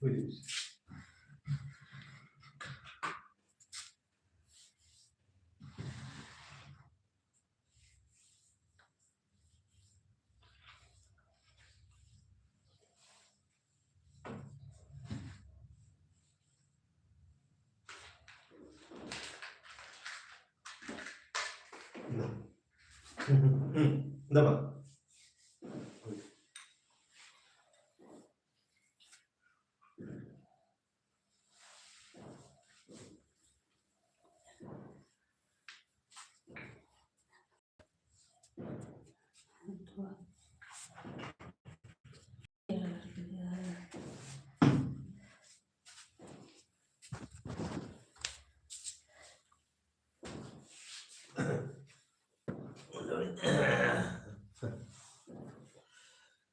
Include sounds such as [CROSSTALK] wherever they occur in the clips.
Por isso. Não. [LAUGHS]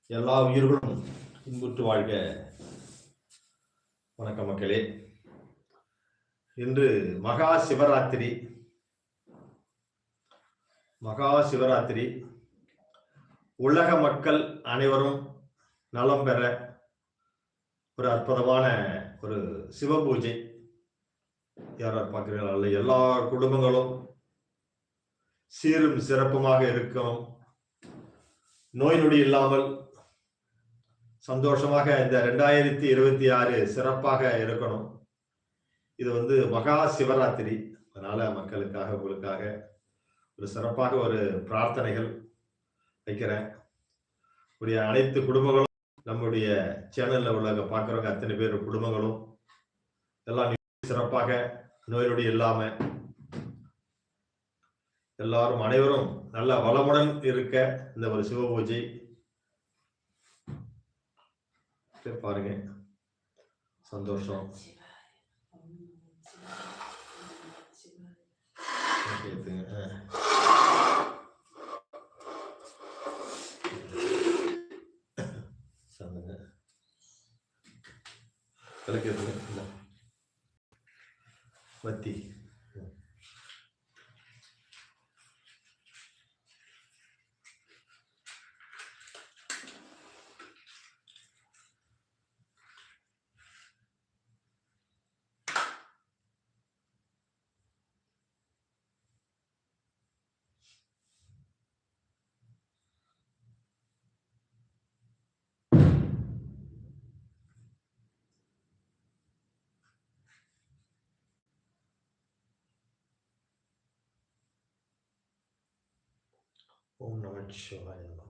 எல்லா உயிர்களும் இன்புற்று வாழ்க. வணக்க மக்களே. இன்று மகா சிவராத்திரி. மகா சிவராத்திரி. உலக மக்கள் அனைவரும் நலம் பெற ஒரு அற்புதமான ஒரு சிவ பூஜை. யார் யார் எல்லா குடும்பங்களும் சீரும் சிறப்புமாக இருக்கும். நோய் நொடி இல்லாமல் சந்தோஷமாக இந்த ரெண்டாயிரத்தி இருபத்தி ஆறு சிறப்பாக இருக்கணும். இது வந்து மகா சிவராத்திரி. அதனால மக்களுக்காக உங்களுக்காக ஒரு சிறப்பாக ஒரு பிரார்த்தனைகள் வைக்கிறேன். உடைய அனைத்து குடும்பங்களும் நம்முடைய சேனல்ல உள்ள பார்க்குறவங்க அத்தனை பேர் குடும்பங்களும் எல்லாம் சிறப்பாக நோய் நொடி இல்லாம எல்லாரும் அனைவரும் நல்ல வளமுடன் இருக்க இந்த ஒரு சிவ பூஜை சரி, பாருங்க. சந்தோஷம். விளக்கு வத்தி ஓம் நம சிவாய நம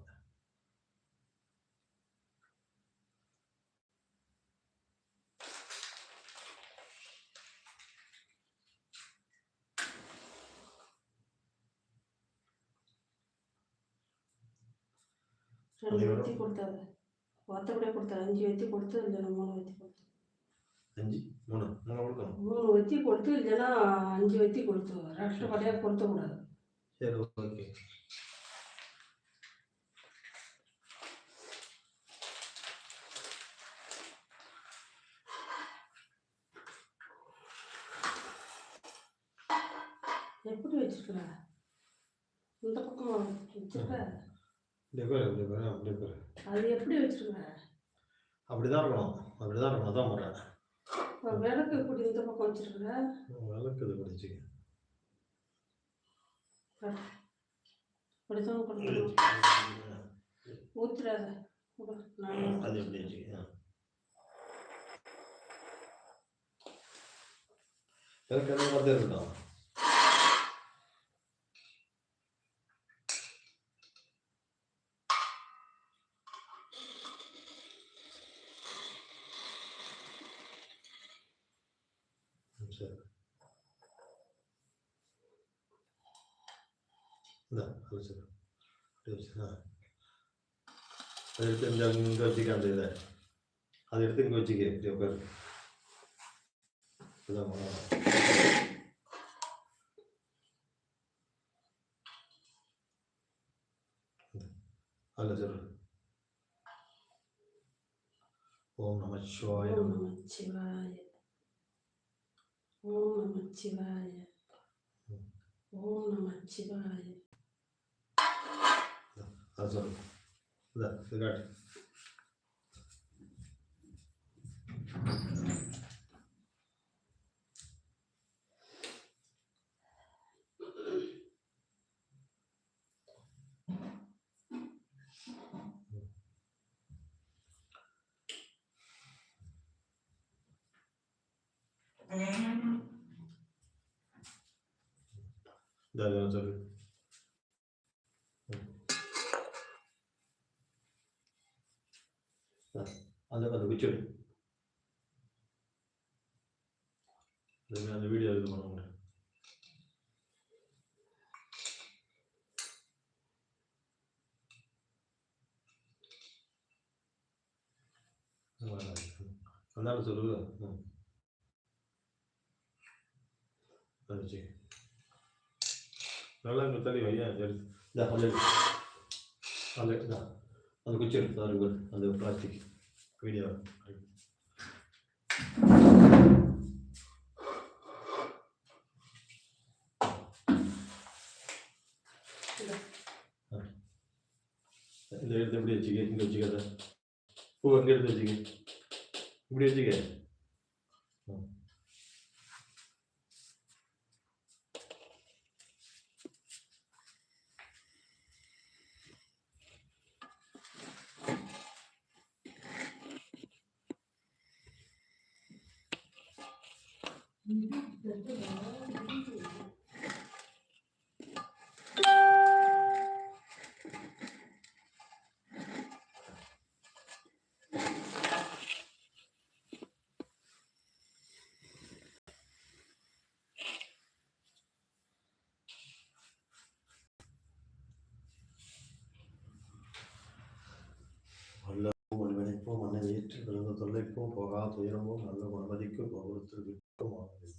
ரெண்டு வெத்தி கொடுத்தாரு ஒத்தப்படியே கொடுத்தாரு அஞ்சு வெத்தி கொடுத்து இல்லைன்னா மூணு வெத்தி கொடுத்து அஞ்சு மூணு மூணு கொடுக்கணும் மூணு வெத்தி கொடுத்து இல்லைன்னா அஞ்சு வெத்தி கொடுத்து ராஷ்டிரப்படியாக கொடுத்த கூடாது சரி ஓகே எப்படி வச்சிருக்கிற? இந்த பக்கம் வச்சிருக்க. அது எப்படி வச்சிருக்கிற அப்படிதான் இருக்கணும். அப்படிதான் இருக்கணும். அதான் இப்போ விளக்கு எப்படி இந்த பக்கம் வச்சிருக்கிற? விளக்கு இது படிச்சுக்க. அப்படிதான் கொடுக்கணும் ஊத்துறாத அது எப்படி வச்சுக்க? விளக்கு என்ன பார்த்து இருக்கட்டும் geologiche proprio per... Vediamo, no. Allora, allora. Om Namah Shivaya. Om Namah Shivaya. Om Namah Shivaya. Om Namah Shivaya. Allora, allora. Derya tabii. Hadi hadi bitir. காட்டு அந்த வீடியோ இது பண்ண முடியும். அந்தாண்ட சொல்லுங்க நல்லா இங்கே தள்ளி வையா சரி. இந்த அந்த அந்த அந்த குச்சி எடுத்து தான் அந்த பிளாஸ்டிக் வீடியோ ಗೊಜ್ಜಿಗೆ ಹಿಂಗೆ ಗೊಜ್ಜಿಗೆ ಅದ ಹೂ ಹಂಗೆ ಗೊಜ್ಜಿಗೆ ಗುಡಿ ಗೊಜ್ಜಿಗೆ துயரமும் நல்ல குணமதிக்கும் பகுலத்திற்கும் ஆனது.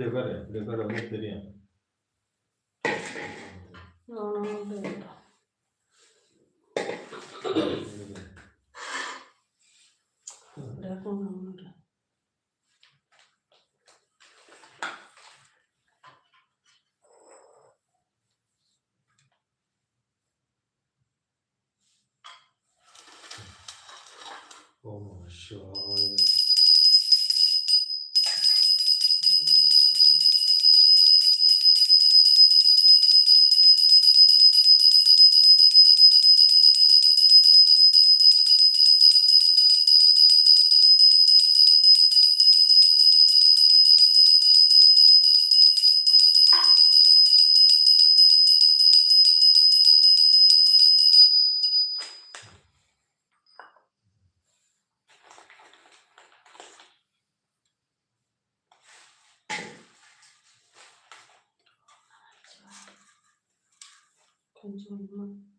prepara, prepara, prepara, prepara. No, no, no, no. one more.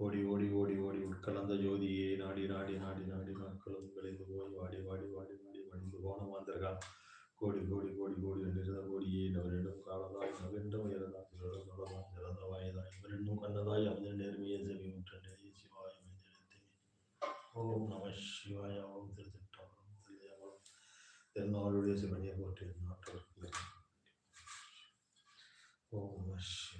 ஓடி ஓடி ஓடி ஓடி உட்கலந்த ஜோதியே நாடி நாடி நாடி நாடி நாட்களும் விளைந்து போய் வாடி வாடி வாடி வாடி வடிந்து போன மாந்திரகால். கோடி கோடி கோடி கோடி என்றிருந்த கோடியே நவரிடம் காலதாய் நவென்றும் இறந்தாய் இவரிடம் நலதாய் இறந்த வாயதாய் இவரென்னும் கண்ணதாய் அந்த நேர்மையை செவி முற்றே சிவாய் ஓம் நம சிவாய ஓம் திருத்திட்டாம். திருதேவம் திருநாளுடைய சிவனியை போற்றி நாட்டவர்கள் ஓம் நம சிவாய. நம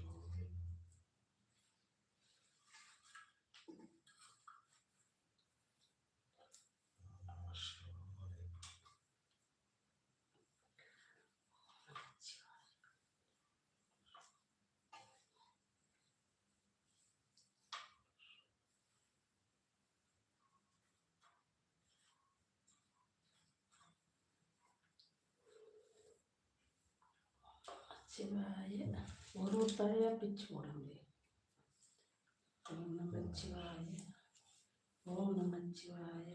శివాయ ఉరుతాయ పిచ్చి మూడండి ఓం నమ శివాయ ఓం నమ శివాయ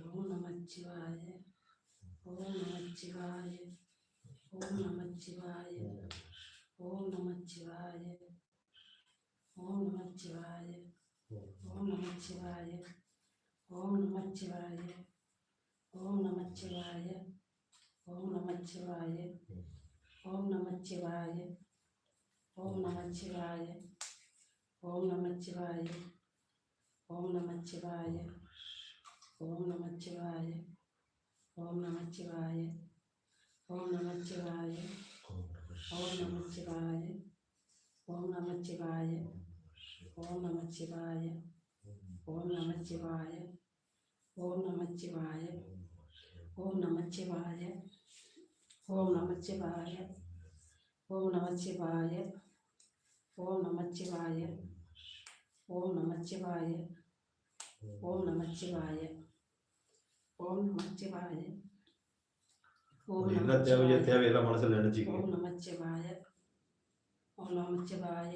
ఓం నమ శివాయ ఓం నమ శివాయ ఓం నమ శివాయ ఓం నమ శివాయ ఓం నమ శివాయ ఓం నమ శివాయ ఓం నమ శివాయ ఓం నమ శివాయ ఓం నమ శివాయ ఓం నమశివాయ ఓం నమశివాయ ఓం నమశివాయ ఓం నమశివాయ ఓం నమశివాయ ఓం నమశివాయ ఓం నమశివాయ ఓం నమశివాయ ఓం నమశివాయ ఓం నమశివాయ ఓం నమశివాయ ఓం నమశివాయ ఓం నమశివాయ ஓம் நமச்சிவாய ஓம் நமச்சிவாய ஓம் நமச்சிவாய ஓம் நமச்சிவாய ஓம் நமச்சிவாய ஓம் நமச்சிவாய ஓம் என்ன தேவையோ தேவையெல்லாம் மனசுல நினைச்சுக்கோ ஓம் நமச்சிவாய ஓம் நமச்சிவாய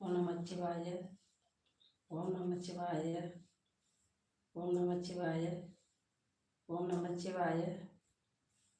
ஓம் நமச்சிவாய ஓம் நமச்சிவாய ஓம் நமச்சிவாய ஓம் நமச்சிவாய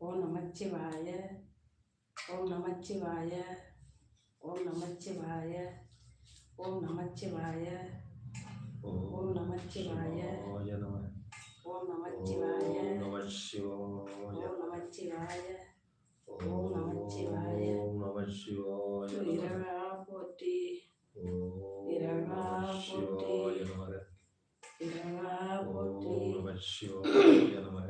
ஓம் நமச்சிவாய ஓம் நமச்சிவாய ஓம் நமச்சிவாய ஓம் நமச்சிவாய ஓம் நம ஓம் நமச்சிவாய ஓம் நம சிவாய ஓம் நமச்சிவாய. ஓம் நமச்சிவாய. ஓம் நம சிவாய இரவா போற்றி. இரவா நமக போற்றி. நமக. இரவா போற்றி. ஓம் நம சிவாய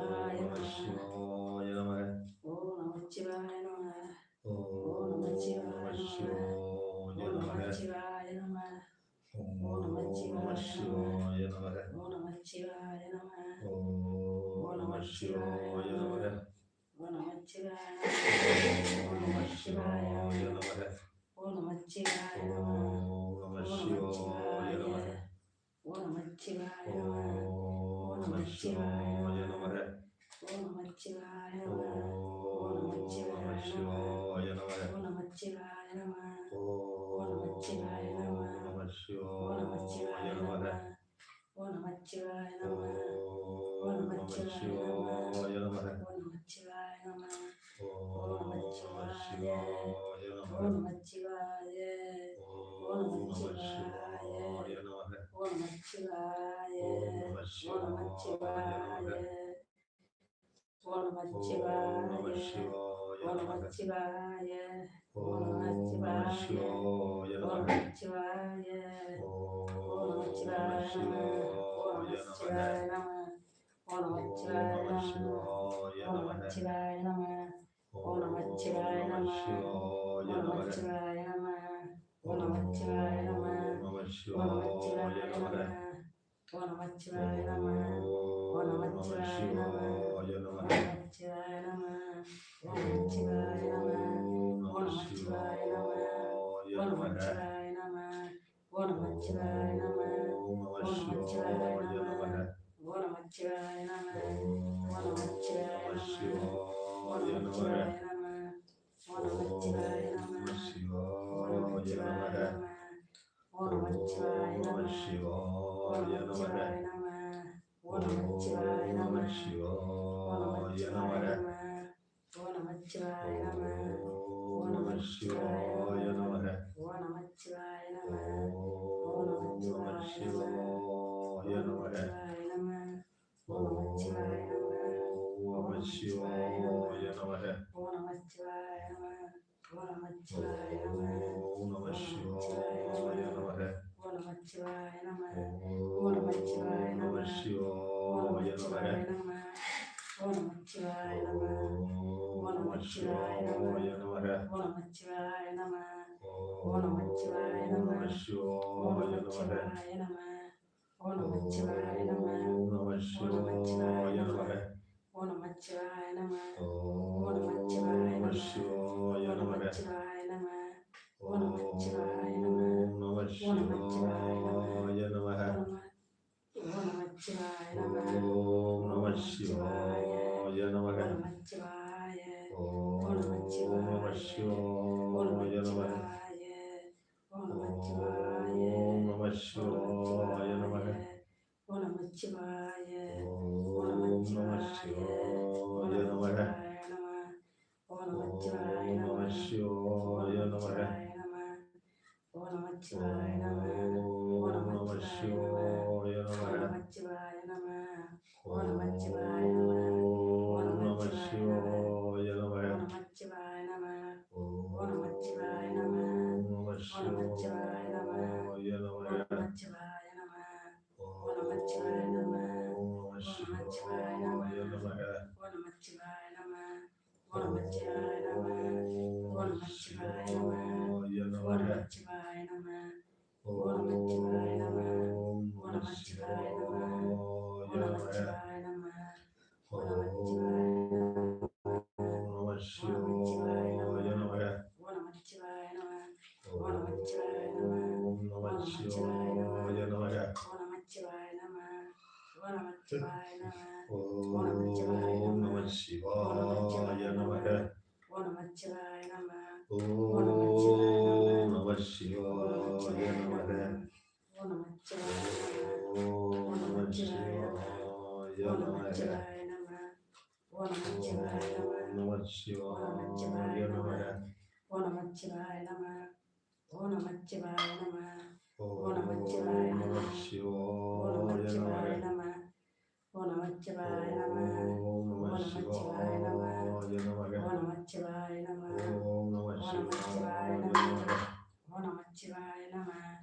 我喜欢 नमः शिवाय नमः ओम नमः शिवाय ओम नमः शिवाय ओम नमः शिवाय ओम नमः शिवाय ओम नमः शिवाय ओम नमः शिवाय ओम नमः शिवाय ओम नमः शिवाय ओम नमः शिवाय ओम नमः शिवाय नमः ओम नमः शिवाय नमः ओम नमः शिवाय नमः ஓ நமச்சிவாய நம ஓ நமச்சிவாய நம ஓ நமச்சிவாய நம ஓ நமச்சிவாய நம ஓ நமச்சிவாய நம ஓ நமச்சிவாய நம ஓ நம ஓ நம ఓం నమ. శివాయ నమ. ఓం నమ. శివాయ నమ. ఓం నమ. శివాయ నమ. ఓం నమ. శివాయ Oh, oh my God. Shivaya Namah.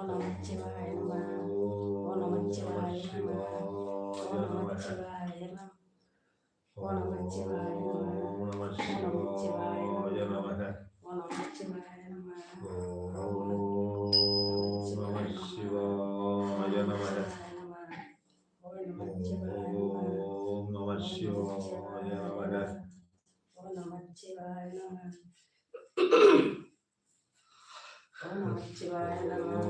ఓ నమ శివాయ నమ ఓ నమ శివాయ నమ ఓ నమ శివాయ నమ ఓ నమ శివాయ నమ ఓ నమ శివాయ నమ ఓ నమ శివాయ నమ ఓ నమ శివాయ నమ ఓం నమ శివాయ నమ ఓ నమ శివాయ నమ ఓ నమ శివాయ నమ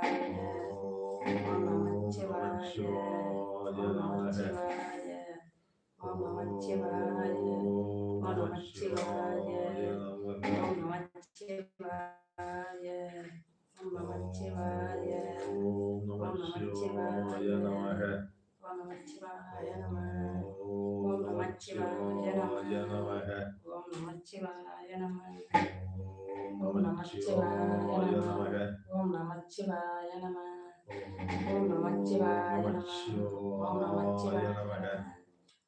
ஓம் நமச்சிவாய நம. ஓம் நமச்சிவாய நம. ஓம் நமச்சிவாய நம. ஓம் நமச்சிவாய நம. ஓம் நமச்சிவாய நம ஓம் நமச்சிவாய நம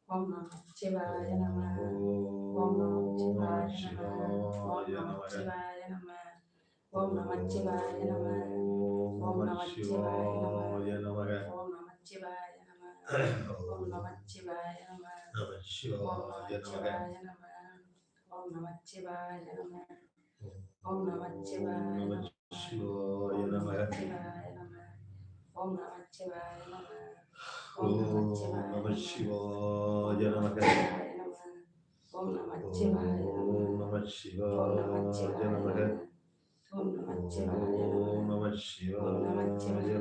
ஓம் நமச்சிவாய நம ஓம் நமச்சிவாய நம ஓம் நமச்சிவாய நம ஓம் நமச்சிவாய நம ஓம் நமச்சிவாய நம ஓம் நமச்சிவாய ओम नमः शिवाय नमः नमः शिवाय नमः ओम नमः शिवाय नमः ओम नमः शिवाय नमः शिवाय नमः ओम नमः शिवाय नमः ओम नमः शिवाय नमः ओम नमः शिवाय ओम नमः शिवाय नमः ओम नमः शिवाय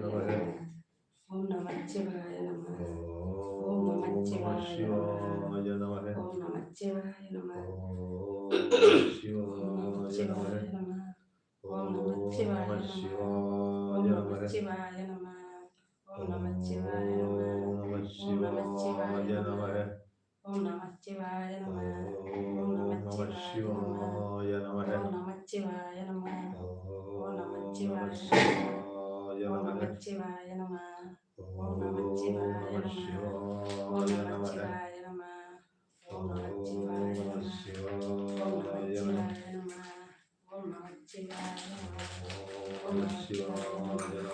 नमः ఓం నమ శివాయ నమ ఓం నమ శివాయ నమ ఓం నమ శివాయ నమ శివాయ నమ ఓం నమ శివాయ నమ ఓం నమ శివాయ నమ ఓం నమ శివాయ నమ ఓం నమ శివాయ నమ ఓం నమ శివాయ నమ ఓం నమ శివాయ నమ ఓం నమ శివాయ నమ ఓం నమ శివాయ నమ ఓం నమ శివాయ నమ ஓம் நமச்சிவாய நம ஓம் நமச்சிவாய நம ஓம் நமச்சிவாய நம ஓம் நமச்சிவாய நம ஓம் நமச்சிவாய நம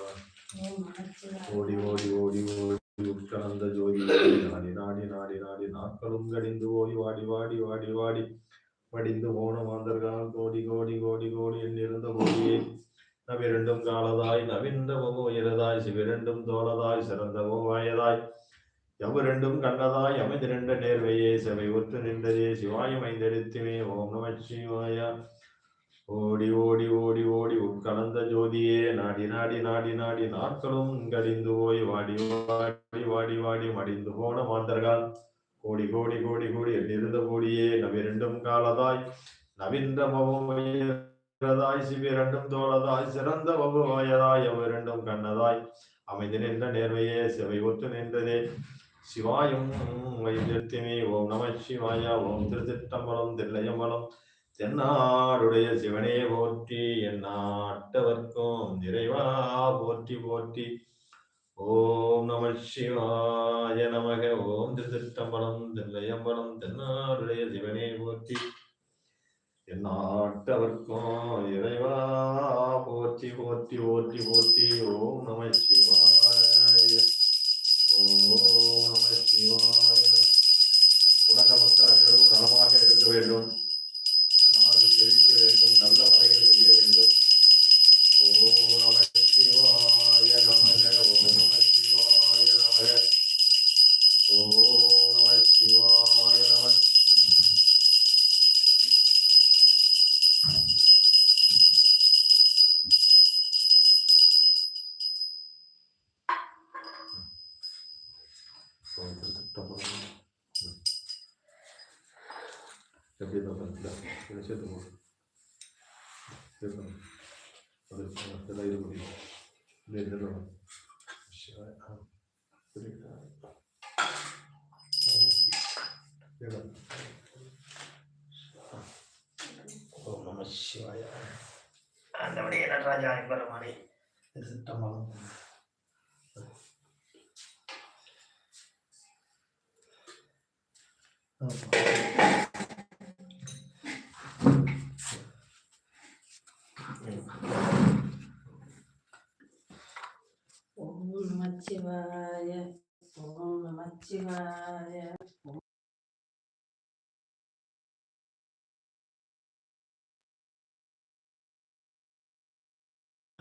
ஓம் நமச்சிவாய ஓடி ஓடி ஓடி ஓடி உட்கலந்த ஜோதி நாடி நாடி நாடி நாடி நாட்களும் கடிந்து ஓடி வாடி வாடி வாடி வாடி. வடிந்து போன மாந்தர்கள் கோடி கோடி கோடி கோடி எண்ணிருந்த கோடியே. நவிரண்டும் காலதாய் நவிந்தவோ உயரதாய் சிவிரண்டும் தோளதாய் சிறந்தவோ வாயதாய். எவரெண்டும் கண்டதாய் அமைந்திருந்த நேர்வையே செவை ஒற்று நின்றதே சிவாயம் ஐந்தெடுத்துமே ஓம் நம சிவாய. ஓடி ஓடி ஓடி ஓடி உட்கலந்த ஜோதியே நாடி நாடி நாடி நாடி நாட்களும் கடிந்து போய் வாடி வாடி வாடி வாடி மடிந்து போன மாந்தர்கள். கோடி கோடி கோடி கோடி எண்ணிருந்த கோடியே நவிரண்டும் காலதாய். நவிந்த மவதாய் சிவிரண்டும் தோளதாய் சிறந்த வகுவாயதாய் எவ்விரண்டும் கண்ணதாய். அமைந்து நின்ற நேர்வையே சிவை ஒத்து நின்றதே. சிவாயும் வைத்திருத்திமே ஓம் நம சிவாய. ஓம் திருத்திட்டம்பலம் தில்லையம்பலம். தென்னாடுடைய சிவனே போற்றி எந்நாட்டவர்க்கும் நிறைவா போற்றி போற்றி. ஓம் நம சிவாய நமக. ஓம் திருத்திட்டம்பலம் தில்லையம்பலம். தென்னாடுடைய சிவனே போற்றி. என்னாட்டவர்க்கும் இறைவா போற்றி போற்றி போற்றி போற்றி. ஓம் நம சிவாய. ஓம் நம சிவாய. உலக மக்கள் அனைவரும் நலமாக இருக்க வேண்டும். நாடு செழிக்க வேண்டும். நல்ல வரை ராஜா எம்பெருமானே திருத்தம்பலம் Oh,